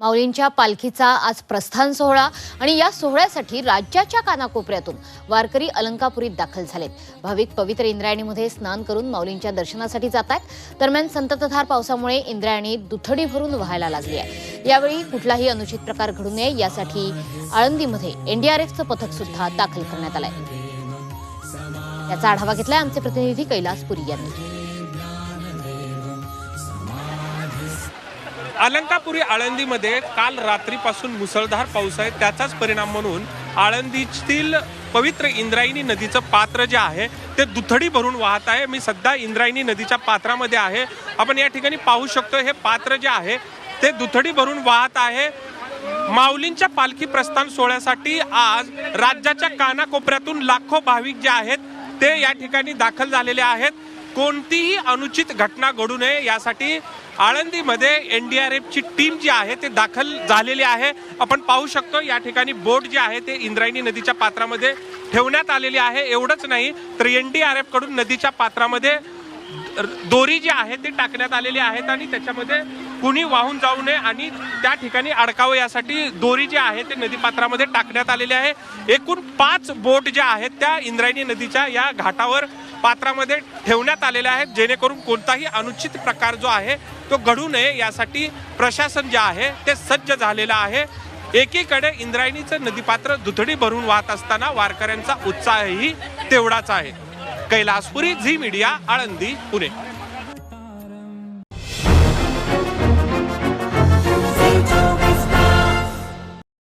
माऊलींच्या पालखीचा आज प्रस्थान सोहळा आणि या सोहळ्यासाठी राज्याच्या कानाकोपऱ्यातून वारकरी अलंकापुरीत दाखल झालेत. भाविक पवित्र इंद्रायणीमध्ये स्नान करून माऊलींच्या दर्शनासाठी जात आहेत दरम्यान संततधार पावसामुळे इंद्रायणी दुथडी भरून व्हायला लागली आहे. यावेळी कुठलाही अनुचित प्रकार घडू नये यासाठी आळंदीमध्ये एनडीआरएफचं पथक सुद्धा दाखल करण्यात आलंय. याचा आढावा घेतलाय आमचे प्रतिनिधी कैलास पुरी यांनी. अलंकापुरी आळंदीमध्ये काल रात्रीपासून मुसळधार पाऊस आहे. त्याचाच परिणाम म्हणून आळंदीतील पवित्र इंद्रायणी नदीचं पात्र जे आहे ते दुथडी भरून वाहत आहे. मी सध्या इंद्रायणी नदीच्या पात्रामध्ये आहे. आपण या ठिकाणी पाहू शकतो हे पात्र जे आहे ते दुथडी भरून वाहत आहे. माऊलींच्या पालखी प्रस्थान सोहळ्यासाठी आज राज्याच्या कानाकोपऱ्यातून लाखो भाविक जे आहेत ते या ठिकाणी दाखल झालेले आहेत. कोणतीही अनुचित घटना घडू नये यासाठी आळंदीमध्ये एन डी आर एफची टीम जी आहे ते दाखल झालेली आहे. आपण पाहू शकतो या ठिकाणी बोट जे आहे ते इंद्रायणी नदीच्या पात्रामध्ये ठेवण्यात आलेली आहे. एवढंच नाही तर एन डी आर एफकडून नदीच्या पात्रामध्ये दोरी जी आहे ती टाकण्यात आलेली आहेत आणि त्याच्यामध्ये कुणी वाहून जाऊ नये आणि त्या ठिकाणी अडकावं यासाठी दोरी जी आहे ते नदीपात्रामध्ये टाकण्यात आलेली आहे. एकूण पाच बोट ज्या आहेत त्या इंद्रायणी नदीच्या या घाटावर पात्रामध्ये ठेवण्यात आलेल्या आहेत जेणेकरून कोणताही अनुचित प्रकार जो आहे तो घडू नये यासाठी प्रशासन जे आहे ते सज्ज झालेलं आहे. एकीकडे इंद्रायणीचं नदीपात्र दुथडी भरून वाहत असताना वारकऱ्यांचा उत्साहही तेवढाच आहे. Kailaspuri Zee media Alandi Pune.